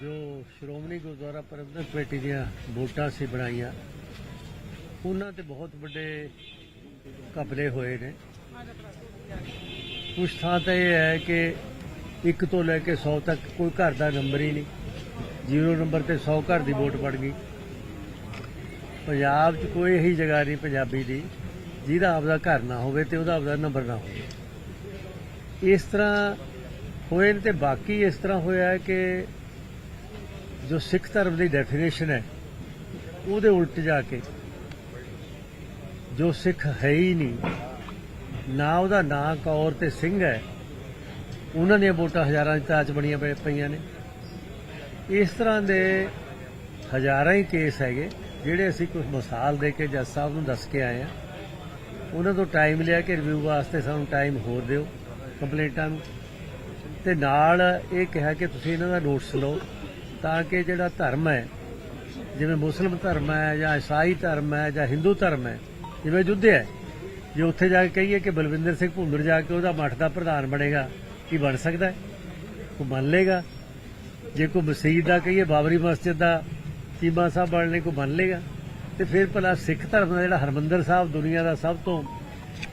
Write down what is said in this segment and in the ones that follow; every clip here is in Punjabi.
ਜੋ ਸ਼੍ਰੋਮਣੀ ਗੁਰਦੁਆਰਾ ਪ੍ਰਬੰਧਕ ਕਮੇਟੀ ਦੀਆਂ ਵੋਟਾਂ ਸੀ ਬਣਾਈਆਂ, ਉਹਨਾਂ ਤੇ ਬਹੁਤ ਵੱਡੇ ਘਪਲੇ ਹੋਏ ਨੇ। ਕੁਛ ਥਾਂ ਤਾਂ ਇਹ ਹੈ ਕਿ 1 ਤੋਂ ਲੈ ਕੇ 100 ਤੱਕ ਕੋਈ ਘਰ ਦਾ ਨੰਬਰ ਹੀ ਨਹੀਂ। ਜ਼ੀਰੋ ਨੰਬਰ ਤੇ 100 ਘਰ ਦੀ ਵੋਟ ਪੜ ਗਈ। ਪੰਜਾਬ 'ਚ ਕੋਈ ਇਹੀ ਜਗ੍ਹਾ ਨਹੀਂ ਪੰਜਾਬੀ ਦੀ, ਜਿਹਦਾ ਆਪਦਾ ਘਰ ਨਾ ਹੋਵੇ ਤੇ ਉਹਦਾ ਆਪਦਾ ਨੰਬਰ ਨਾ ਹੋਵੇ। ਇਸ ਤਰ੍ਹਾਂ ਹੋਏ ਨੇ ਤੇ ਬਾਕੀ ਇਸ ਤਰ੍ਹਾਂ ਹੋਇਆ ਕਿ ਜੋ ਸਿੱਖ ਧਰਮ ਦੀ ਡੈਫੀਨੇਸ਼ਨ ਹੈ, ਉਹਦੇ ਉਲਟ ਜਾ ਕੇ ਜੋ ਸਿੱਖ ਹੈ ਹੀ ਨਹੀਂ, ਨਾ ਉਹਦਾ ਨਾਂ ਕੌਰ ਤੇ ਸਿੰਘ ਹੈ, ਉਹਨਾਂ ਦੀਆਂ ਵੋਟਾਂ ਹਜ਼ਾਰਾਂ ਦੀ ਤਾਚ ਬਣੀਆਂ ਪਈ- ਪਈਆਂ ਨੇ। ਇਸ ਤਰ੍ਹਾਂ ਦੇ ਹਜ਼ਾਰਾਂ ਹੀ ਕੇਸ ਹੈਗੇ, ਜਿਹੜੇ ਅਸੀਂ ਕੁਝ ਮਿਸਾਲ ਦੇ ਕੇ ਜੱਜ ਸਾਹਿਬ ਨੂੰ ਦੱਸ ਕੇ ਆਏ ਆ ਉਹਨਾਂ ਤੋਂ ਟਾਈਮ ਲਿਆ ਕਿ ਰਿਵਿਊ ਵਾਸਤੇ ਸਾਨੂੰ ਟਾਈਮ ਹੋਰ ਦਿਓ, ਕੰਪਲੇਂਟਾਂ ਨੂੰ। ਤੇ ਨਾਲ ਇਹ ਕਿਹਾ ਕਿ ਤੁਸੀਂ ਇਹਨਾਂ ਦਾ ਨੋਟਿਸ ਲਓ। ਤਾਂ ਕਿ ਜਿਹੜਾ ਧਰਮ ਹੈ, ਜਿਵੇਂ ਮੁਸਲਮ ਧਰਮ ਹੈ ਜਾਂ ਈਸਾਈ ਧਰਮ ਹੈ ਜਾਂ ਹਿੰਦੂ ਧਰਮ ਹੈ, ਜਿਵੇਂ ਯੁੱਧ ਹੈ, ਜੇ ਉੱਥੇ ਜਾ ਕੇ ਕਹੀਏ ਕਿ ਬਲਵਿੰਦਰ ਸਿੰਘ ਭੁੰਦਰ ਜਾ ਕੇ ਉਹਦਾ ਮੱਠ ਦਾ ਪ੍ਰਧਾਨ ਬਣੇਗਾ, ਕੀ ਬਣ ਸਕਦਾ ਹੈ? ਕੋਈ ਮੰਨ ਲੇਗਾ ਜੇ ਕੋਈ ਮਸਜਿਦ ਦਾ ਕਹੀਏ, ਬਾਬਰੀ ਮਸਜਿਦ ਦਾ ਚੀਮਾ ਸਾਹਿਬ ਬਣਨੇ ਕੋ ਮੰਨ ਲੇਗਾ ਤੇ ਫਿਰ ਭਲਾ ਸਿੱਖ ਧਰਮ ਦਾ ਜਿਹੜਾ ਹਰਮੰਦਰ ਸਾਹਿਬ ਦੁਨੀਆ ਦਾ ਸਭ ਤੋਂ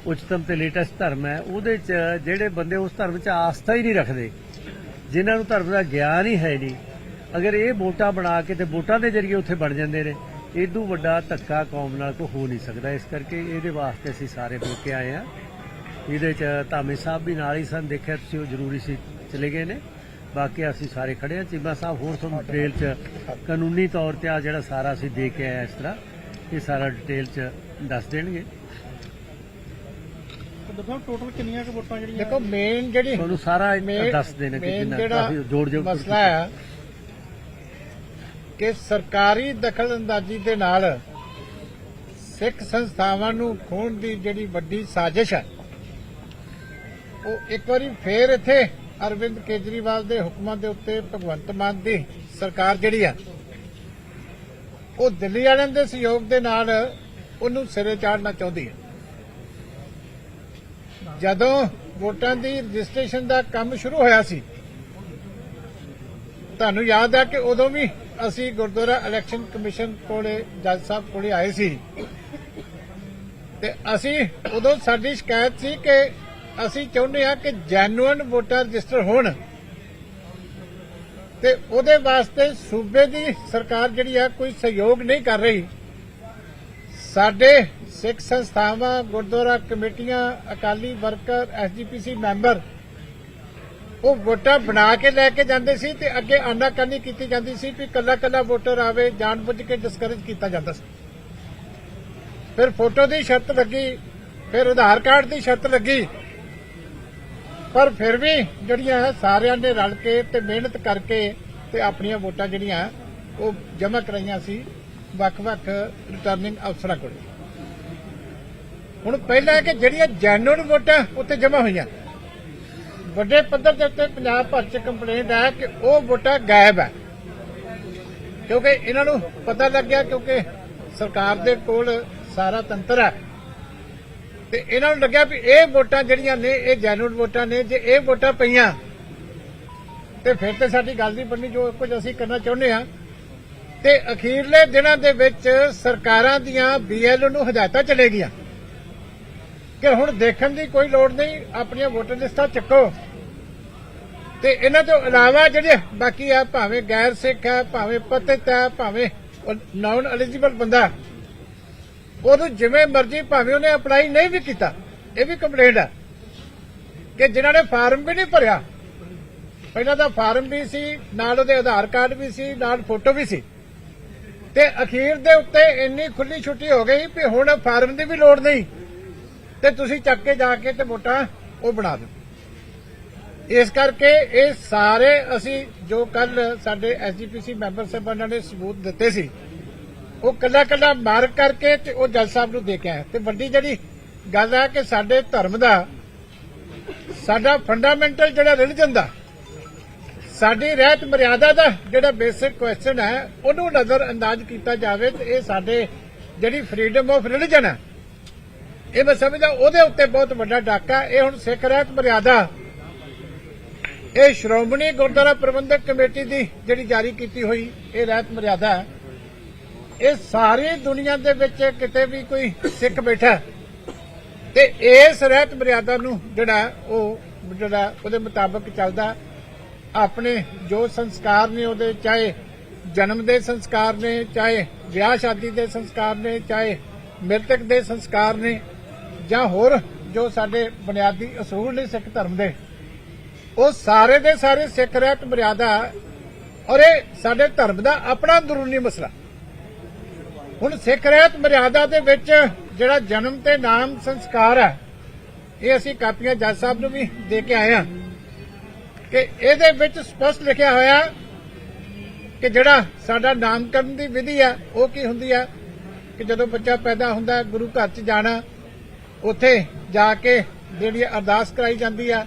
ਉੱਚਤਮ ਤੇ ਲੇਟੈਸਟ ਧਰਮ ਹੈ, ਉਹਦੇ ਚ ਜਿਹੜੇ ਬੰਦੇ ਉਸ ਧਰਮ ਚ ਆਸਥਾ ਹੀ ਨਹੀਂ ਰੱਖਦੇ, ਜਿਨ੍ਹਾਂ ਨੂੰ ਧਰਮ ਦਾ ਗਿਆਨ ਹੀ ਹੈ ਨਹੀਂ ਅਗਰ ਇਹ ਵੋਟਾਂ ਬਣਾ ਕੇ ਤੇ ਵੋਟਾਂ ਦੇ ਜ਼ਰੀਏ ਉੱਥੇ ਬਣ ਜਾਂਦੇ ਨੇ ਇਦੋਂ ਵੱਡਾ ਧੱਕਾ ਕੌਮ ਨਾਲ ਕੋ ਹੋ ਨਹੀਂ ਸਕਦਾ। ਇਸ ਕਰਕੇ ਇਹਦੇ ਵਾਸਤੇ ਅਸੀਂ ਸਾਰੇ ਹੋ ਕੇ ਆਏ ਆ ਇਹਦੇ ਚ ਧਾਮੀ ਸਾਹਿਬ ਵੀ ਨਾਲ ਹੀ ਸਨ ਦੇਖਿਆ ਤੁਸੀਂ ਉਹ ਜ਼ਰੂਰੀ ਸੀ ਚਲੇ ਗਏ ਨੇ। ਬਾਕੀ ਅਸੀਂ ਸਾਰੇ ਖੜੇ ਆ ਚੀਮਾ ਸਾਹਿਬ ਹੋਰ ਤੁਹਾਨੂੰ ਡਿਟੇਲ ਚ ਕਾਨੂੰਨੀ ਤੌਰ ਤੇ ਆ ਜਿਹੜਾ ਸਾਰਾ ਅਸੀਂ ਦੇ ਕੇ ਆਏ ਇਸ ਤਰ੍ਹਾਂ ਇਹ ਸਾਰਾ ਡਿਟੇਲ ਚ ਦੱਸ ਦੇਣਗੇ। ਦੱਸੋ ਟੋਟਲ ਕਿੰਨੀਆਂ ਕੁ ਵੋਟਾਂ ਜਿਹੜੀਆਂ ਦੇਖੋ ਮੇਨ ਜਿਹੜੀ ਤੁਹਾਨੂੰ ਸਾਰਾ ਦੱਸ ਦੇਣਾ ਕਿ main ਜਿੰਨਾ ਜਿਹੜਾ ਕਾਫੀ ਜੋੜ ਜੋ ਮਸਲਾ ਹੈ ਕਿ ਸਰਕਾਰੀ ਦਖਲਅੰਦਾਜ਼ੀ ਦੇ ਨਾਲ ਸਿੱਖ ਸੰਸਥਾਵਾਂ ਨੂੰ ਖੋਣ ਦੀ ਜਿਹੜੀ ਵੱਡੀ ਸਾਜ਼ਿਸ਼ ਹੈ, ਉਹ ਇੱਕ ਵਾਰੀ ਫੇਰ ਇੱਥੇ ਅਰਵਿੰਦ ਕੇਜਰੀਵਾਲ ਦੇ ਹੁਕਮਾਂ ਦੇ ਉੱਤੇ ਭਗਵੰਤ ਮਾਨ ਦੀ ਸਰਕਾਰ ਜਿਹੜੀ ਹੈ, ਉਹ ਦਿੱਲੀ ਵਾਲਿਆਂ ਦੇ ਸਹਿਯੋਗ ਦੇ ਨਾਲ ਉਹਨੂੰ ਸਿਰੇ ਚਾੜਨਾ ਚਾਹੁੰਦੀ ਹੈ। ਜਦੋਂ ਵੋਟਾਂ ਦੀ ਰਜਿਸਟ੍ਰੇਸ਼ਨ ਦਾ ਕੰਮ ਸ਼ੁਰੂ ਹੋਇਆ ਸੀ ਤੁਹਾਨੂੰ ਯਾਦ ਹੈ ਕਿ ਉਦੋਂ ਵੀ ਅਸੀਂ ਗੁਰਦੁਆਰਾ ਇਲੈਕਸ਼ਨ ਕਮਿਸ਼ਨ ਕੋਲੇ ਜੱਜ ਸਾਹਿਬ ਕੋਲੇ ਆਏ ਸੀ। ਤੇ ਅਸੀਂ ਉਦੋਂ ਸਾਡੀ ਸ਼ਿਕਾਇਤ ਸੀ ਕਿ ਅਸੀਂ ਚਾਹੁੰਦੇ ਹਾਂ ਕਿ ਜੈਨੂਇਨ ਵੋਟਰ ਰਜਿਸਟਰ ਹੋਣ। ਤੇ ਉਹਦੇ ਵਾਸਤੇ ਸੂਬੇ ਦੀ ਸਰਕਾਰ ਜਿਹੜੀ ਆ ਕੋਈ ਸਹਿਯੋਗ ਨਹੀਂ ਕਰ ਰਹੀ। ਸਾਡੇ ਸਿੱਖ ਸੰਸਥਾਵਾਂ, ਗੁਰਦੁਆਰਾ ਕਮੇਟੀਆਂ, ਅਕਾਲੀ ਵਰਕਰ ਐਸਜੀਪੀਸੀ ਮੈਂਬਰ ਉਹ ਵੋਟਾਂ ਬਣਾ ਕੇ ਲੈ ਕੇ ਜਾਂਦੇ ਸੀ ਤੇ ਅੱਗੇ ਆਨਾਕਾਨੀ ਕੀਤੀ ਜਾਂਦੀ ਸੀ ਕਿ ਕੱਲਾ ਕੱਲਾ ਵੋਟਰ ਆਵੇ, ਜਾਣਬੁੱਝ ਕੇ ਡਿਸਕਰੇਜ ਕੀਤਾ ਜਾਂਦਾ ਸੀ। ਫਿਰ ਫੋਟੋ ਦੀ ਸ਼ਰਤ ਲੱਗੀ, ਫਿਰ ਆਧਾਰ ਕਾਰਡ ਦੀ ਸ਼ਰਤ ਲੱਗੀ। ਪਰ ਫਿਰ ਵੀ ਜਿਹੜੀਆਂ ਹੈ ਸਾਰਿਆਂ ਨੇ ਰਲ ਕੇ ਤੇ ਮਿਹਨਤ ਕਰਕੇ ਤੇ ਆਪਣੀਆਂ ਵੋਟਾਂ ਜਿਹੜੀਆਂ, ਉਹ ਜਮ੍ਹਾਂ ਕਰਾਈਆਂ ਸੀ ਵੱਖ-ਵੱਖ ਰਿਟਰਨਿੰਗ ਅਫਸਰਾਂ ਕੋਲ। ਹੁਣ ਪਹਿਲਾਂ ਕਿ ਜਿਹੜੀਆਂ ਜੈਨੂਨ ਵੋਟਾਂ ਉੱਤੇ ਜਮ੍ਹਾਂ ਹੋਈਆਂ। ਵੱਡੇ ਪੱਧਰ ਦੇ ਉੱਤੇ ਪੰਜਾਬ ਭਰ ਚ ਕੰਪਲੇਂਟ ਹੈ ਕਿ ਉਹ ਵੋਟਾਂ ਗਾਇਬ ਹੈ। ਕਿਉਂਕਿ ਇਹਨਾਂ ਨੂੰ ਪਤਾ ਲੱਗਿਆ ਕਿਉਂਕਿ ਸਰਕਾਰ ਦੇ ਕੋਲ ਸਾਰਾ ਤੰਤਰ ਹੈ। ਤੇ ਇਹਨਾਂ ਨੂੰ ਲੱਗਿਆ ਵੀ ਇਹ ਵੋਟਾਂ ਜਿਹੜੀਆਂ ਨੇ, ਇਹ ਜੈਨੂਨ ਵੋਟਾਂ ਨੇ, ਜੇ ਇਹ ਵੋਟਾਂ ਪਈਆਂ, ਤੇ ਫਿਰ ਤੇ ਸਾਡੀ ਗੱਲ ਨਹੀਂ ਬਣਨੀ, ਜੋ ਕੁਝ ਅਸੀਂ ਕਰਨਾ ਚਾਹੁੰਦੇ ਆ ਤੇ ਅਖੀਰਲੇ ਦਿਨਾਂ ਦੇ ਵਿੱਚ ਸਰਕਾਰਾਂ ਦੀਆਂ ਬੀਐਲਓ ਨੂੰ ਹਦਾਇਤਾਂ ਚਲੇ ਗਈਆਂ। ਕਿ ਹੁਣ ਦੇਖਣ ਦੀ ਕੋਈ ਲੋੜ ਨਹੀਂ, ਆਪਣੀਆਂ ਵੋਟਰ ਲਿਸਟਾਂ ਚੱਕੋ। ਤੇ ਇਹਨਾਂ ਤੋਂ ਇਲਾਵਾ ਜਿਹੜੇ ਬਾਕੀ ਆ, ਭਾਵੇਂ ਗੈਰ ਸਿੱਖ ਹੈ ਭਾਵੇਂ ਪਤਿਤ ਹੈ ਭਾਵੇਂ ਨਾਨ ਐਲੀਜੀਬਲ ਬੰਦਾ, ਉਹਨੂੰ ਜਿਵੇਂ ਮਰਜ਼ੀ ਭਾਵੇਂ ਉਹਨੇ ਅਪਲਾਈ ਨਹੀਂ ਵੀ ਕੀਤਾ, ਇਹ ਵੀ ਕੰਪਲੇਂਟ ਹੈ ਕਿ ਜਿਨ੍ਹਾਂ ਨੇ ਫਾਰਮ ਵੀ ਨਹੀਂ ਭਰਿਆ। ਪਹਿਲਾਂ ਤਾਂ ਫਾਰਮ ਵੀ ਸੀ, ਨਾਲ ਉਹਦੇ ਆਧਾਰ ਕਾਰਡ ਵੀ ਸੀ, ਨਾਲ ਫੋਟੋ ਵੀ ਸੀ। ਤੇ ਅਖੀਰ ਦੇ ਉੱਤੇ ਇੰਨੀ ਖੁੱਲੀ ਛੁੱਟੀ ਹੋ ਗਈ ਵੀ ਹੁਣ ਫਾਰਮ ਦੀ ਵੀ ਲੋੜ ਨਹੀਂ। ਤੇ ਤੁਸੀਂ ਚੱਕ ਕੇ ਜਾ ਕੇ ਤੇ ਵੋਟਾਂ ਉਹ ਬਣਾ ਦਿਓ। ਇਸ ਕਰਕੇ ਇਹ ਸਾਰੇ ਅਸੀਂ ਜੋ ਕੱਲ ਸਾਡੇ ਐਸਜੀਪੀਸੀ ਮੈਂਬਰ ਸਾਹਿਬਾਨਾਂ ਨੇ ਸਬੂਤ ਦਿੱਤੇ ਸੀ, ਉਹ ਕੱਲਾ ਕੱਲਾ ਮਾਰ ਕਰਕੇ ਤੇ ਉਹ ਜੱਜ ਸਾਹਿਬ ਨੂੰ ਦੇ ਕੇ ਆਏ। ਤੇ ਵੱਡੀ ਜਿਹੜੀ ਗੱਲ ਹੈ ਕਿ ਸਾਡੇ ਧਰਮ ਦਾ, ਸਾਡਾ ਫੰਡਾਮੈਂਟਲ ਜਿਹੜਾ ਰਿਲੀਜਨ ਦਾ, ਸਾਡੀ ਰਹਿਤ ਮਰਿਆਦਾ ਦਾ ਜਿਹੜਾ ਬੇਸਿਕ ਕੁਐਸਚਨ ਹੈ, ਉਹਨੂੰ ਨਜ਼ਰ ਅੰਦਾਜ਼ ਕੀਤਾ ਜਾਵੇ ਤੇ ਇਹ ਸਾਡੇ ਜਿਹੜੀ ਫਰੀडम ਆਫ ਰਿਲੀਜਨ ਹੈ, ਇਹ ਮੈਂ ਸਮਝਦਾ ਉਹਦੇ ਉੱਤੇ ਬਹੁਤ ਵੱਡਾ ਡਾਕਾ ਇਹ ਹੁਣ ਸਿੱਖ ਰਹਿਤ ਮਰਿਆਦਾ ਇਹ ਸ਼੍ਰੋਮਣੀ ਗੁਰਦੁਆਰਾ ਪ੍ਰਬੰਧਕ ਕਮੇਟੀ ਦੀ ਜਿਹੜੀ ਜਾਰੀ ਕੀਤੀ ਹੋਈ ਇਹ ਰਹਿਤ ਮਰਿਆਦਾ ਹੈ। ਇਹ ਸਾਰੀ ਦੁਨੀਆ ਦੇ ਵਿੱਚ ਕਿਤੇ ਵੀ ਕੋਈ ਸਿੱਖ ਬੈਠਾ ਤੇ ਇਸ ਰਹਿਤ ਮਰਿਆਦਾ ਨੂੰ ਜਿਹੜਾ ਉਹ ਜਿਹੜਾ ਉਹਦੇ ਮੁਤਾਬਕ ਚੱਲਦਾ ਆਪਣੇ ਜੋ ਸੰਸਕਾਰ ਨੇ ਉਹਦੇ, ਚਾਹੇ ਜਨਮ ਦੇ ਸੰਸਕਾਰ ਨੇ, ਚਾਹੇ ਵਿਆਹ ਸ਼ਾਦੀ ਦੇ ਸੰਸਕਾਰ ਨੇ, ਚਾਹੇ ਮ੍ਰਿਤਕ ਦੇ ਸੰਸਕਾਰ ਨੇ ਜਾਂ ਹੋਰ ਜੋ ਸਾਡੇ ਬੁਨਿਆਦੀ ਅਸੂਲ ਨੇ ਸਿੱਖ ਧਰਮ ਦੇ ਉਹ ਸਾਰੇ ਦੇ ਸਾਰੇ ਸਿੱਖ ਰਹਿਤ ਮਰਿਆਦਾ ਔਰ ਇਹ ਸਾਡੇ ਧਰਮ ਦਾ ਆਪਣਾ ਅੰਦਰੂਨੀ ਮਸਲਾ। ਹੁਣ ਸਿੱਖ ਰਹਿਤ ਮਰਿਆਦਾ ਦੇ ਵਿੱਚ ਜਿਹੜਾ ਜਨਮ ਤੇ ਨਾਮ ਸੰਸਕਾਰ ਹੈ ਇਹ ਅਸੀਂ ਕਾਪੀਆਂ ਜੱਜ ਸਾਹਿਬ ਨੂੰ ਵੀ ਦੇ ਕੇ ਆਏ ਹਾਂ ਕਿ ਇਹਦੇ ਵਿੱਚ ਸਪਸ਼ਟ ਲਿਖਿਆ ਹੋਇਆ ਕਿ ਜਿਹੜਾ ਸਾਡਾ ਨਾਮਕਰਨ ਦੀ ਵਿਧੀ ਆ ਉਹ ਕੀ ਹੁੰਦੀ ਆ ਕਿ ਜਦੋਂ ਬੱਚਾ ਪੈਦਾ ਹੁੰਦਾ ਹੈ, ਗੁਰੂ ਘਰ 'ਚ ਜਾਣਾ ਉੱਥੇ ਜਾ ਕੇ ਜਿਹੜੀ ਅਰਦਾਸ ਕਰਾਈ ਜਾਂਦੀ ਆ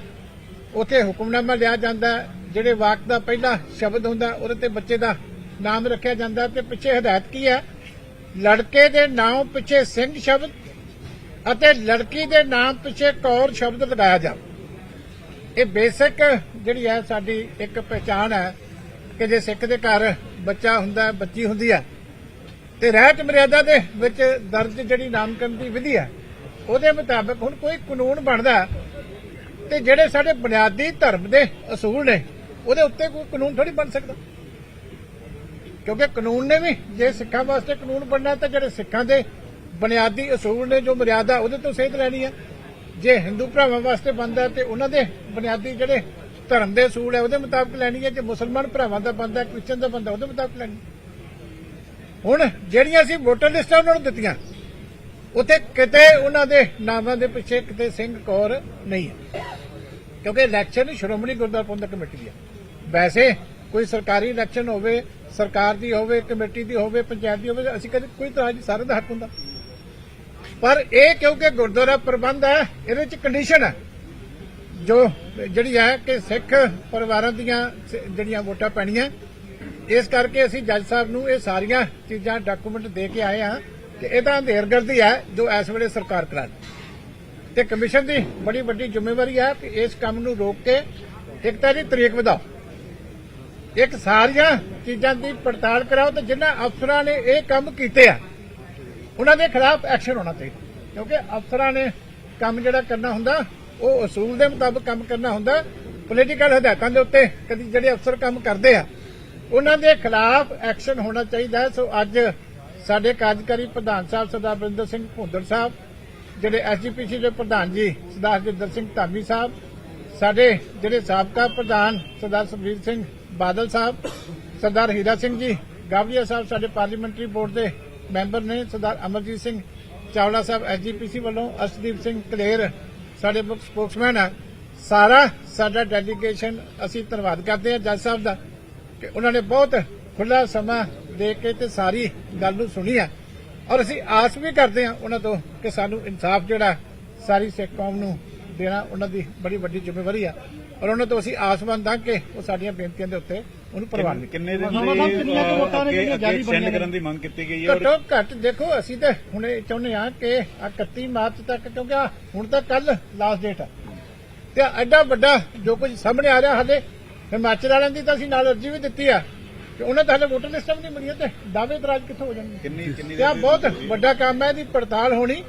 ਉੱਥੇ ਹੁਕਮਨਾਮਾ ਲਿਆ ਜਾਂਦਾ ਜਿਹੜੇ ਵਾਕ ਦਾ ਪਹਿਲਾ ਸ਼ਬਦ ਹੁੰਦਾ, ਉਹਦੇ ਤੇ ਬੱਚੇ ਦਾ ਨਾਮ ਰੱਖਿਆ ਜਾਂਦਾ ਤੇ ਪਿੱਛੇ ਹਦਾਇਤ ਕੀ ਹੈ? ਲੜਕੇ ਦੇ ਨਾਮ ਪਿੱਛੇ ਸਿੰਘ ਸ਼ਬਦ ਅਤੇ ਲੜਕੀ ਦੇ ਨਾਮ ਪਿੱਛੇ ਕੌਰ ਸ਼ਬਦ ਲਗਾਇਆ ਜਾਵੇ। ਇਹ ਬੇਸਿਕ ਜਿਹੜੀ ਹੈ ਸਾਡੀ ਇੱਕ ਪਛਾਣ ਹੈ ਕਿ ਜੇ ਸਿੱਖ ਦੇ ਘਰ ਬੱਚਾ ਹੁੰਦਾ ਬੱਚੀ ਹੁੰਦੀ ਹੈ, ਤੇ ਰਹਿਤ ਮਰਿਆਦਾ ਦੇ ਵਿੱਚ ਦਰਜ ਜਿਹੜੀ ਨਾਮਕਰਨ ਦੀ ਵਿਧੀ ਹੈ, ਉਹਦੇ ਮੁਤਾਬਕ ਹੁਣ ਕੋਈ ਕਾਨੂੰਨ ਬਣਦਾ ਹੈ ਤੇ ਜਿਹੜੇ ਸਾਡੇ ਬੁਨਿਆਦੀ ਧਰਮ ਦੇ ਅਸੂਲ ਨੇ, ਉਹਦੇ ਉੱਤੇ ਕੋਈ ਕਾਨੂੰਨ ਥੋੜੀ ਬਣ ਸਕਦਾ। ਕਿਉਂਕਿ ਕਾਨੂੰਨ ਨੇ ਵੀ, ਜੇ ਸਿੱਖਾਂ ਵਾਸਤੇ ਕਾਨੂੰਨ ਬਣਨਾ ਤਾਂ ਜਿਹੜੇ ਸਿੱਖਾਂ ਦੇ ਬੁਨਿਆਦੀ ਅਸੂਲ ਨੇ, ਜੋ ਮਰਿਆਦਾ, ਉਹਦੇ ਤੋਂ ਸੇਧ ਲੈਣੀ ਹੈ। ਜੇ ਹਿੰਦੂ ਭਰਾਵਾਂ ਵਾਸਤੇ ਬਣਦਾ ਤੇ ਉਹਨਾਂ ਦੇ ਬੁਨਿਆਦੀ ਜਿਹੜੇ ਧਰਮ ਦੇ ਅਸੂਲ ਹੈ, ਉਹਦੇ ਮੁਤਾਬਕ ਲੈਣੀ ਹੈ। ਜੇ ਮੁਸਲਮਾਨ ਭਰਾਵਾਂ ਦਾ ਬਣਦਾ ਕ੍ਰਿਸਚਨ ਦਾ ਬੰਦਾ ਉਹਦੇ ਮੁਤਾਬਕ ਲੈਣੀ ਹੁਣ ਜਿਹੜੀਆਂ ਅਸੀਂ ਵੋਟਰ ਲਿਸਟਾਂ ਉਹਨਾਂ ਨੂੰ ਦਿੱਤੀਆਂ, ਉੱਥੇ ਕਿਤੇ ਉਹਨਾਂ ਦੇ ਨਾਮਾਂ ਦੇ ਪਿੱਛੇ ਕਿਤੇ ਸਿੰਘ ਕੌਰ ਨਹੀਂ ਹੈ। ਕਿਉਂਕਿ ਇਲੈਕਸ਼ਨ ਸ਼੍ਰੋਮਣੀ ਗੁਰਦੁਆਰਾ ਪ੍ਰਬੰਧਕ ਕਮੇਟੀ ਦੀ ਹੈ ਵੈਸੇ ਕੋਈ ਸਰਕਾਰੀ ਇਲੈਕਸ਼ਨ ਹੋਵੇ, ਸਰਕਾਰ ਦੀ ਹੋਵੇ, ਕਮੇਟੀ ਦੀ ਹੋਵੇ, ਪੰਚਾਇਤ ਦੀ ਹੋਵੇ, ਅਸੀਂ ਕਦੇ ਕੋਈ ਤਰ੍ਹਾਂ ਦੀ ਸਾਰੇ ਦਾ ਹੱਕ ਹੁੰਦਾ। ਪਰ ਇਹ ਕਿਉਂਕਿ ਗੁਰਦੁਆਰਾ ਪ੍ਰਬੰਧ ਹੈ, ਇਹਦੇ ਵਿੱਚ ਕੰਡੀਸ਼ਨ ਹੈ। ਜੋ ਜਿਹੜੀ ਹੈ ਕਿ ਸਿੱਖ ਪਰਿਵਾਰਾਂ ਦੀਆਂ ਜਿਹੜੀਆਂ ਵੋਟਾਂ ਪੈਣੀਆਂ, ਇਸ ਕਰਕੇ ਅਸੀਂ ਜੱਜ ਸਾਹਿਬ ਨੂੰ ਇਹ ਸਾਰੀਆਂ ਚੀਜ਼ਾਂ ਡਾਕੂਮੈਂਟ ਦੇ ਕੇ ਆਏ ਹਾਂ ਕਿ ਇਹ ਤਾਂ ਅੰਧੇਰਗਰਦੀ ਹੈ ਜੋ ਇਸ ਵੇਲੇ ਸਰਕਾਰ ਕਰਾ ਰਹੀ ਤੇ ਕਮਿਸ਼ਨ ਦੀ ਬੜੀ ਵੱਡੀ ਜ਼ਿੰਮੇਵਾਰੀ ਹੈ ਕਿ ਇਸ ਕੰਮ ਨੂੰ ਰੋਕ ਕੇ ਇੱਕ ਤਾਂ ਇਹਦੀ ਤਰੀਕ ਵਧਾਓ ਇੱਕ ਸਾਰੀਆਂ ਚੀਜ਼ਾਂ ਦੀ ਪੜਤਾਲ ਕਰਾਓ ਤੇ ਜਿਨ੍ਹਾਂ ਅਫਸਰਾਂ ਨੇ ਇਹ ਕੰਮ ਕੀਤੇ ਆ, ਉਹਨਾਂ ਦੇ ਖਿਲਾਫ ਐਕਸ਼ਨ ਹੋਣਾ ਚਾਹੀਦਾ ਕਿਉਂਕਿ ਅਫਸਰਾਂ ਨੇ ਕੰਮ ਜਿਹੜਾ ਕਰਨਾ ਹੁੰਦਾ, ਉਹ ਅਸੂਲ ਦੇ ਮੁਤਾਬਕ ਕੰਮ ਕਰਨਾ ਹੁੰਦਾ ਪੋਲੀਟੀਕਲ ਹਦਾਇਤਾਂ ਦੇ ਉੱਤੇ ਕਦੀ ਜਿਹੜੇ ਅਫਸਰ ਕੰਮ ਕਰਦੇ ਆ, ਉਹਨਾਂ ਦੇ ਖਿਲਾਫ ਐਕਸ਼ਨ ਹੋਣਾ ਚਾਹੀਦਾ ਹੈ। ਸੋ ਅੱਜ ਸਾਡੇ ਕਾਰਜਕਾਰੀ ਪ੍ਰਧਾਨ ਸਾਹਿਬ ਸਰਦਾਰ ਬਰਿੰਦਰ ਸਿੰਘ ਭੁੰਦੜ ਸਾਹਿਬ ਜਿਹੜੇ ਐਸਜੀਪੀਸੀ ਦੇ ਪ੍ਰਧਾਨ ਜੀ, ਸਰਦਾਰ ਜਿੰਦਰ ਸਿੰਘ ਧਾਮੀ ਸਾਹਿਬ, ਸਾਡੇ ਜਿਹੜੇ ਸਾਬਕਾ ਪ੍ਰਧਾਨ ਸਰਦਾਰ ਸੁਖਬੀਰ ਸਿੰਘ ਬਾਦਲ ਸਾਹਿਬ, ਸਰਦਾਰ ਹੀਰਾ ਸਿੰਘ ਜੀ, ਗਾਵਲੀਆ ਸਾਹਿਬ ਸਾਡੇ ਪਾਰਲੀਮੈਂਟਰੀ ਬੋਰਡ ਦੇ ਮੈਂਬਰ ਨੇ, ਸਰਦਾਰ ਅਮਰਜੀਤ ਸਿੰਘ ਚਾਵਲਾ ਸਾਹਿਬ ਐਸਜੀਪੀਸੀ ਵੱਲੋਂ ਅਸਦੀਪ ਸਿੰਘ ਕਲੇਰ ਸਾਡੇ ਮੁੱਖ ਸਪੋਕਸਮੈਨ ਆ। ਸਾਰਾ ਸਾਡਾ ਡੈਲੀਗੇਸ਼ਨ ਅਸੀਂ ਧੰਨਵਾਦ ਕਰਦੇ ਹਾਂ ਜੱਜ ਸਾਹਿਬ ਦਾ ਕਿ ਉਹਨਾਂ ਨੇ ਬਹੁਤ ਖੁੱਲਾ ਸਮਾਂ ਦੇ ਕੇ ਤੇ ਸਾਰੀ ਗੱਲ ਨੂੰ ਸੁਣੀ ਆ। ਔਰ ਅਸੀਂ ਆਸ ਵੀ ਕਰਦੇ ਹਾਂ ਉਹਨਾਂ ਤੋਂ ਕਿ ਸਾਨੂੰ ਇਨਸਾਫ ਜਿਹੜਾ ਸਾਰੀ ਸਿੱਖ ਕੌਮ ਨੂੰ ਦੇਣਾ ਉਹਨਾਂ ਦੀ ਬੜੀ ਵੱਡੀ ਜ਼ਿੰਮੇਵਾਰੀ ਆ। ਔਰ ਉਹਨਾਂ ਤੋਂ ਅਸੀਂ ਆਸਮੰਦ ਹਾਂ ਕਿ ਉਹ ਸਾਡੀਆਂ ਬੇਨਤੀਆਂ ਦੇ ਉੱਤੇ ਉਹਨੂੰ ਪ੍ਰਵਾਨ ਕਿੰਨੇ ਦਿਨ ਬਣੀਆਂ ਨੇ? ਕਰਨ ਦੀ ਮੰਗ ਕੀਤੀ ਗਈ ਹੈ ਔਰ ਘੱਟੋ ਘੱਟ ਦੇਖੋ ਅਸੀਂ ਤਾਂ ਹੁਣ ਇਹ ਚਾਹੁੰਦੇ ਹਾਂ ਕਿ ਆਹ 31 ਮਾਰਚ ਤੱਕ ਕਿਉਂਕਿ ਹੁਣ ਤਾਂ ਕੱਲ ਲਾਸਟ ਡੇਟ ਆ। ਤੇ ਐਡਾ ਵੱਡਾ ਜੋ ਕੁਝ ਸਾਹਮਣੇ ਆ ਰਿਹਾ ਹਾਲੇ ਹਿਮਾਚਲ ਵਾਲਿਆਂ ਦੀ ਤਾਂ ਅਸੀਂ ਨਾਲ ਅਰਜ਼ੀ ਵੀ ਦਿੱਤੀ ਆ। ਕਿ ਉਹਨਾਂ ਤਾਂ ਹਾਲੇ ਵੋਟਰ ਲਿਸਟਾਂ ਵੀ ਨਹੀਂ ਬਣੀਆਂ ਤੇ ਦਾਅਵੇ ਇਤਰਾਜ਼ ਕਿੱਥੋਂ ਹੋ ਜਾਣਗੇ? ਕਿੰਨੀ ਕਿੰਨੀ ਤੇ ਆਹ ਬਹੁਤ ਵੱਡਾ ਕੰਮ ਹੈ ਇਹਦੀ ਪੜਤਾਲ ਹੋਣੀ।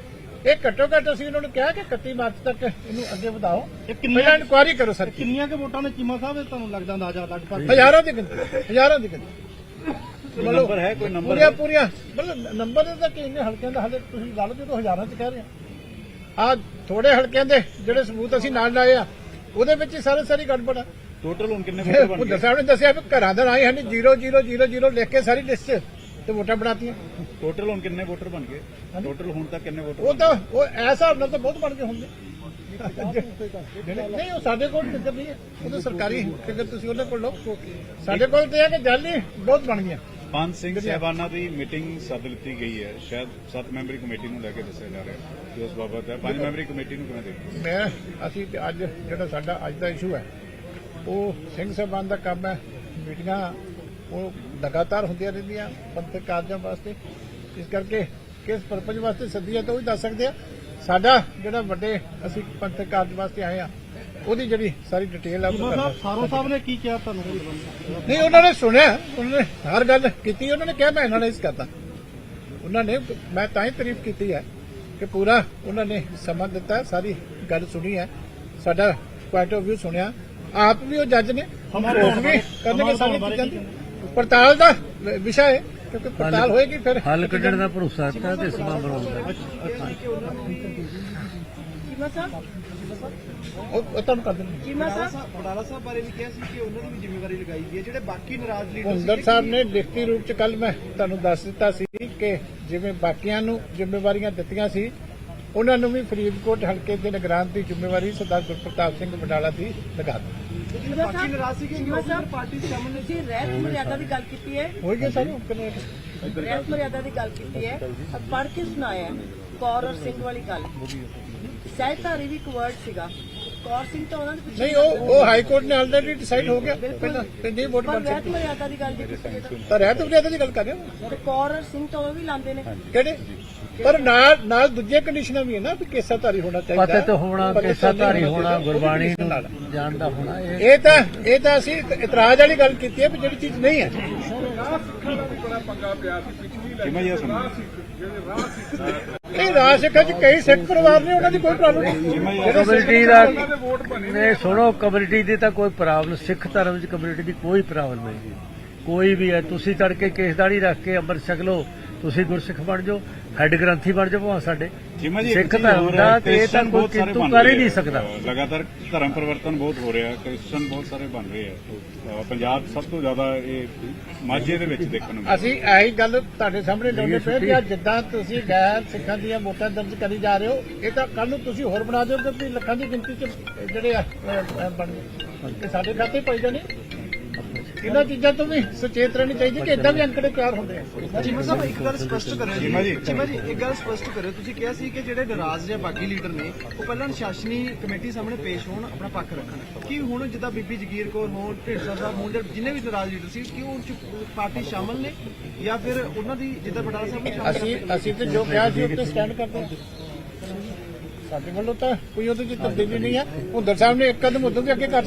ਇਹ ਘੱਟੋ ਘੱਟ ਅਸੀਂ ਉਹਨਾਂ ਨੂੰ ਕਿਹਾ ਕਿ 31 ਮਾਰਚ ਤੱਕ ਇਹਨੂੰ ਅੱਗੇ ਵਧਾਓ। ਇਹ ਪਹਿਲਾਂ ਕਿੰਨੀਆਂ ਇਨਕੁਆਇਰੀ ਕਰੋ ਸਰ। ਕਿੰਨੀਆਂ ਕੁ ਵੋਟਾਂ ਨੇ? ਚੀਮਾ ਸਾਹਿਬ ਇਹ ਤੁਹਾਨੂੰ ਲੱਗਦਾ ਅੰਦਾਜ਼ਾ ਲਗਭਗ? ਹਜ਼ਾਰਾਂ ਦੀ ਗਿਣਤੀ ਹਜ਼ਾਰਾਂ ਦੀ ਗਿਣਤੀ। ਕੋਈ ਨੰਬਰ ਹੈ ਕੋਈ ਨੰਬਰ ਪੂਰੀਆਂ ਪੂਰੀਆਂ ਮਤਲਬ ਨੰਬਰ ਦਾ ਕਿ ਇੰਨੇ ਹਲਕਿਆਂ ਦਾ ਹਲੇ ਤੁਸੀਂ ਲਾ ਲਓ ਜਦੋਂ ਹਜ਼ਾਰਾਂ ਚ ਕਹਿ ਰਹੇ ਆ ਆ ਥੋੜੇ ਹਲਕਿਆਂ ਦੇ ਜਿਹੜੇ ਸਬੂਤ ਅਸੀਂ ਨਾਲ ਲਾਏ ਆ ਉਹਦੇ ਵਿੱਚ ਹੀ ਸਾਰੇ ਸਾਰੀ ਗੜਬੜ ਆ। ਟੋਟਲ ਹੁਣ ਕਿੰਨੇ ਵੋਟਰ ਬਣ ਗਏ? ਦੱਸਿਆ ਉਹਨੇ ਦੱਸਿਆ ਵੀ ਘਰਾਂ ਦਾ ਆਏ ਹਨ 0000 ਲਿਖ ਕੇ ਸਾਰੀ ਲਿਸਟ ਤੇ ਵੋਟਾਂ ਬਣਾਤੀਆਂ। ਟੋਟਲ ਹੁਣ ਕਿੰਨੇ ਵੋਟਰ ਬਣ ਗਏ? ਟੋਟਲ ਹੁਣ ਤੱਕ ਕਿੰਨੇ ਵੋਟਰ ਉਹ ਤਾਂ ਉਹ ਐਸਾ ਹਿਸਾਬ ਨਾਲ ਤਾਂ ਬਹੁਤ ਬਣ ਗਏ ਹੋਣਗੇ ਨਹੀਂ ਉਹ ਸਾਡੇ ਕੋਲ ਫਿਕਰ ਨਹੀਂ ਹੈ? ਉਹ ਤਾਂ ਸਰਕਾਰੀ ਫਿਕਰ ਤੁਸੀਂ ਉਹਨਾਂ ਕੋਲ ਲਓ। ਸਾਡੇ ਕੋਲ ਤੇ ਹੈ ਕਿ ਜਾਲੀ ਬਹੁਤ ਬਣ ਗਈਆਂ। ਪੰਜ ਸਿੰਘ ਸਹਿਬਾਨਾਂ ਦੀ ਮੀਟਿੰਗ ਸੱਦ ਲਿੱਤੀ ਗਈ ਹੈ। ਸ਼ਾਇਦ ਸੱਤ ਮੈਂਬਰੀ ਕਮੇਟੀ ਨੂੰ ਲੈ ਕੇ ਦੱਸਿਆ ਜਾ ਰਿਹਾ ਹੈ ਕਿ ਉਸ ਬਾਬਤ ਹੈ। ਪੰਜ ਮੈਂਬਰੀ ਕਮੇਟੀ ਨੂੰ ਕਿਵੇਂ ਦੇਖਦੇ ਮੈਂ ਅਸੀਂ ਅੱਜ ਜਿਹੜਾ ਸਾਡਾ ਅੱਜ ਦਾ ਇਸ਼ੂ ਹੈ ਉਹ ਸਿੰਘ ਸਾਹਿਬਾਨ ਦਾ ਕੰਮ ਹੈ। ਮੀਟਿੰਗਾਂ ਉਹ ਲਗਾਤਾਰ ਹੁੰਦੀਆਂ ਰਹਿੰਦੀਆਂ ਪੰਥਕ ਕਾਰਜਾਂ ਵਾਸਤੇ। ਇਸ ਕਰਕੇ ਕਿਸ ਪਰਪਸ ਵਾਸਤੇ ਸੱਦੀਆਂ ਤਾਂ ਉਹ ਹੀ ਦੱਸ ਸਕਦੇ ਆ। ਸਾਡਾ ਜਿਹੜਾ ਵੱਡੇ ਅਸੀਂ ਪੰਥਕ ਕਾਰਜ ਵਾਸਤੇ ਆਏ ਆ ਉਹਦੀ ਜਿਹੜੀ ਸਾਰੀ ਡਿਟੇਲ ਆ ਉਹ ਸਾਰੋ ਸਾਹਿਬ ਨੇ ਕੀ ਕਿਹਾ ਤੁਹਾਨੂੰ? ਨਹੀਂ ਉਹਨਾਂ ਨੇ ਸੁਣਿਆ ਉਹਨਾਂ ਨੇ ਹਰ ਗੱਲ ਕੀਤੀ ਉਹਨਾਂ ਨੇ ਕਿਹਾ ਮੈਂ ਐਨਾਲਾਈਜ਼ ਕਰਦਾ। ਉਹਨਾਂ ਨੇ ਮੈਂ ਤਾਂ ਹੀ ਤਾਰੀਫ ਕੀਤੀ ਹੈ ਕਿ ਪੂਰਾ ਉਹਨਾਂ ਨੇ ਸਮਾਂ ਦਿੱਤਾ ਸਾਰੀ ਗੱਲ ਸੁਣੀ ਹੈ। ਸਾਡਾ ਪੁਆਇੰਟ ਆਫ View ਸੁਣਿਆ। ਆਪ ਵੀ ਉਹ ਜੱਜ ਨੇ। ਹਮਾਰੇ ਉਹ ਵੀ ਕਰਨਗੇ ਸਾਰੀ ਚੀਜ਼ਾਂ ਦੀ ਪੜਤਾਲ ਦਾ ਵਿਸ਼ਾ ਹੈ ਕਿਉਂਕਿ ਪੜਤਾਲ ਹੋਏਗੀ ਫਿਰ। ਹੱਲ ਕੱਢਣ ਦਾ ਭਰੋਸਾ ਦਿੱਤਾ ਤੇ ਸਮਾਂ ਬਣਾਉਂਦਾ ਚੀਮਾ ਸਾਹਿਬ? ਉਹ ਉਹ ਤੁਹਾਨੂੰ ਕਰ ਦੇਣਗੇ ਚੀਮਾ ਸਾਹਿਬ? ਬਡਾਲਾ ਸਾਹਿਬ ਬਾਰੇ ਵੀ ਕਿਹਾ ਸੀ ਕਿ ਉਹਨਾਂ ਦੀ ਵੀ ਜ਼ਿੰਮੇਵਾਰੀ ਲਗਾਈ ਗਈ ਹੈ ਜਿਹੜੇ ਬਾਕੀ ਨਾਰਾਜ਼ ਲੀਡਰ ਭੁੰਦਰ ਸਾਹਿਬ ਨੇ ਲਿਖਤੀ ਰੂਪ ਚ ਕੱਲ ਮੈਂ ਤੁਹਾਨੂੰ ਦੱਸ ਦਿੱਤਾ ਸੀ ਕਿ ਜਿਵੇਂ ਬਾਕੀਆਂ ਨੂੰ ਜ਼ਿੰਮੇਵਾਰੀਆਂ ਦਿੱਤੀਆਂ ਸੀ ਉਹਨਾਂ ਨੂੰ ਵੀ ਫਰੀਦਕੋਟ ਹਲਕੇ ਦੇ ਨਿਗਰਾਨ ਦੀ ਜ਼ਿੰਮੇਵਾਰੀ ਸਰਦਾਰ ਗੁਰਪ੍ਰਤਾਪ ਸਿੰਘ ਬਡਾਲਾ ਦੀ ਲਗਾ ਦਿੱਤੀ। ਸਾਹਿਬ ਨਾਰਾਜ਼ ਕਿ ਸਾਹਿਬ ਪਾਰਟੀ ਨੇ। ਤੁਸੀਂ ਰਹਿਤ ਮਰਿਆਦਾ ਦੀ ਗੱਲ ਕੀਤੀ ਹੈ। ਹੋਈ ਗਿਆ ਸਾਰੇ ਕਿੰਨੇ ਰਹਿਤ ਮਰਿਆਦਾ ਦੀ ਗੱਲ ਕੀਤੀ ਹੈ। ਅਬ ਪੜ੍ਹ ਕੇ ਸੁਣਾਇਆ। ਕੌਰ ਔਰ ਸਿੰਘ ਵਾਲੀ ਗੱਲ। ਸਹਿਤਾਰੀ ਵੀ ਇੱਕ word ਸੀਗਾ। ਕੌਰ ਸਿੰਘ ਤਾਂ ਉਹਨਾਂ ਦੇ ਪਿੱਛੇ ਨਹੀਂ ਉਹ ਉਹ ਹਾਈ ਕੋਰਟ ਨੇ ਆਲਰੇਡੀ ਡਿਸਾਈਡ ਹੋ ਗਿਆ। ਪਹਿਲਾਂ ਤੇ ਨਹੀਂ ਵੋਟ ਪਰ ਬਣ ਰਹਿਤ ਸਕਦੀ ਮਰਿਆਦਾ ਦੀ ਗੱਲ ਜੇ ਕੀਤੀ ਤਾਂ ਤਾਂ ਰਹਿਤ ਮਰਿਆਦਾ ਦੀ ਗੱਲ ਕਰ ਰਹੇ ਹੋ? ਤੇ ਕੌਰ ਔਰ ਸਿੰਘ ਤਾਂ ਉਹ ਵੀ ਲਾਉਂਦੇ ਨੇ। ਕਿਹੜੇ? ਪਰ ਨਾਲ ਨਾਲ ਦੂਜੀਆਂ ਕੰਡੀਸ਼ਨਾਂ ਵੀ ਹੈ ਨਾ ਵੀ ਕੇਸਾਧਾਰੀ ਹੋਣਾ ਚਾਹੀਦਾ। ਪਤੇ ਤੋਂ ਹੋਣਾ ਪਤਿਤ ਕੇਸਾਧਾਰੀ ਨਹੀਂ ਹੋਣਾ ਗੁਰਬਾਣੀ ਨਾਲ। ਨੂੰ ਜਾਣਦਾ ਹੋਣਾ ਇਹ ਇਹ ਤਾਂ ਇਹ ਤਾਂ ਅਸੀਂ ਇਤਰਾਜ਼ ਵਾਲੀ ਗੱਲ ਕੀਤੀ ਹੈ ਵੀ ਜਿਹੜੀ ਚੀਜ਼ ਨਹੀਂ ਹੈ। ਕਿਵੇਂ ਜੀ ਇਹ ਸੁਣੋ ਨਹੀਂ ਰਾਜ ਸਿੱਖਾਂ ਚ ਕਈ ਸਿੱਖ ਪਰਿਵਾਰ ਨੇ ਉਹਨਾਂ ਦੀ ਕੋਈ ਪ੍ਰੋਬਲਮ ਨਹੀਂ। ਕਮਿਊਨਿਟੀ ਦਾ ਨੇ। ਸੁਣੋ ਕਮਿਊਨਿਟੀ ਦੀ ਤਾਂ ਕੋਈ ਪ੍ਰੋਬਲਮ ਸਿੱਖ ਧਰਮ ਦੀ ਕਮਿਊਨਿਟੀ ਦੀ ਕੋਈ ਪ੍ਰੋਬਲਮ ਨਹੀਂ। ਕੋਈ ਵੀ ਹੈ ਤੁਸੀਂ ਤੜਕੇ ਕੇਸਦਾੜੀ ਰੱਖ ਕੇ ਅੰਮ੍ਰਿਤ ਛਕ ਲਓ। ਤੁਸੀਂ ਗੁਰਸਿੱਖ ਬਣ ਜਾਓ ਹੈੱਡ ਗ੍ਰੰਥੀ ਬਣ ਜਾਓ ਭਾਵੇਂ ਸਾਡੇ। ਜਿਵੇਂ ਜੀ ਸਿੱਖ ਧਰਮ ਦਾ ਤੇ ਇਹ ਤਾਂ ਕੋਈ ਕਿੰਤੂ ਕਰ ਹੀ ਨਹੀਂ ਸਕਦਾ। ਲਗਾਤਾਰ ਧਰਮ ਪਰਿਵਰਤਨ ਬਹੁਤ ਹੋ ਰਿਹਾ ਕ੍ਰਿਸਚਨ ਬਹੁਤ ਸਾਰੇ ਬਣ ਰਹੇ ਆ। ਪੰਜਾਬ ਸਭ ਤੋਂ ਜ਼ਿਆਦਾ ਇਹ ਮਾਝੇ ਦੇ ਵਿੱਚ ਦੇਖਣ ਨੂੰ। ਅਸੀਂ ਇਹੀ ਗੱਲ ਤੁਹਾਡੇ ਸਾਹਮਣੇ ਲਾਉਂਦੇ ਪਏ ਕਿ ਜਿੱਦਾਂ ਤੁਸੀਂ ਗੈਰ ਸਿੱਖਾਂ ਦੀਆਂ ਵੋਟਾਂ ਦਰਜ ਕਰੀ ਜਾ ਰਹੇ ਹੋ ਇਹ ਤਾਂ ਕੱਲ ਨੂੰ ਤੁਸੀਂ ਹੋਰ ਬਣਾ ਦਿਓਗੇ ਕਿ ਲੱਖਾਂ ਦੀ ਗਿਣਤੀ ਚ ਜਿਹੜੇ ਆ ਬਣ ਇਹ ਸਾਡੇ ਖਾਤੇ ਪਈ ਜਾਣੇ ਇਹਨਾਂ ਚੀਜ਼ਾਂ ਤੋਂ ਵੀ ਸੁਚੇਤ ਰਹਿਣੀ ਚਾਹੀਦੀ ਕਿ ਇਦਾਂ ਵੀ ਅੰਕੜੇ ਤਿਆਰ ਹੁੰਦੇ ਆ। ਚੀਮਾ ਸਾਹਿਬ ਇੱਕ ਗੱਲ ਸਪਸ਼ਟ ਕਰਿਓ ਚੀਮਾ ਜੀ। ਚੀਮਾ ਜੀ ਇੱਕ ਗੱਲ ਸਪਸ਼ਟ ਕਰਿਓ। ਤੁਸੀਂ ਕਿਹਾ ਸੀ ਕਿ ਜਿਹੜੇ ਨਾਰਾਜ਼ ਜਾਂ ਬਾਗੀ ਲੀਡਰ ਨੇ ਉਹ ਪਹਿਲਾਂ ਅਨੁਸ਼ਾਸਨੀ ਕਮੇਟੀ ਸਾਹਮਣੇ ਪੇਸ਼ ਹੋਣ ਆਪਣਾ ਪੱਖ ਰੱਖਣ। ਕੀ ਹੁਣ ਜਿੱਦਾਂ ਬੀਬੀ ਜਗੀਰ ਕੌਰ ਹੋਣ ਢਿੰਡਸਾ ਸਾਹਿਬ ਹੋਣ ਜਾਂ ਜਿੰਨੇ ਵੀ ਨਾਰਾਜ਼ ਲੀਡਰ ਸੀ ਕਿ ਉਹ ਪਾਰਟੀ ਸ਼ਾਮਲ ਨੇ? ਜਾਂ ਫਿਰ ਉਹਨਾਂ ਦੀ ਜਿੱਦਾਂ ਬਡਾਲਾ ਸਾਹਿਬ ਨੇ ਸ਼ਾਮਲ ਅਸੀਂ ਅਸੀਂ ਤੇ ਜੋ ਕਿਹਾ ਸੀ ਉੱਤੇ ਸਟੈਂਡ ਕਰਦੇ ਹਾਂ ਸਾਡੇ ਵੱਲੋਂ ਤਾਂ ਕੋਈ ਉਹਦੇ ਚ ਤਬਦੀਲੀ ਨਹੀਂ ਹੈ ਹੁੰਦਰ ਸਾਹਿਬ ਨੇ ਇੱਕ ਕਦਮ ਉਦੋਂ ਵੀ ਅੱਗੇ ਕਰ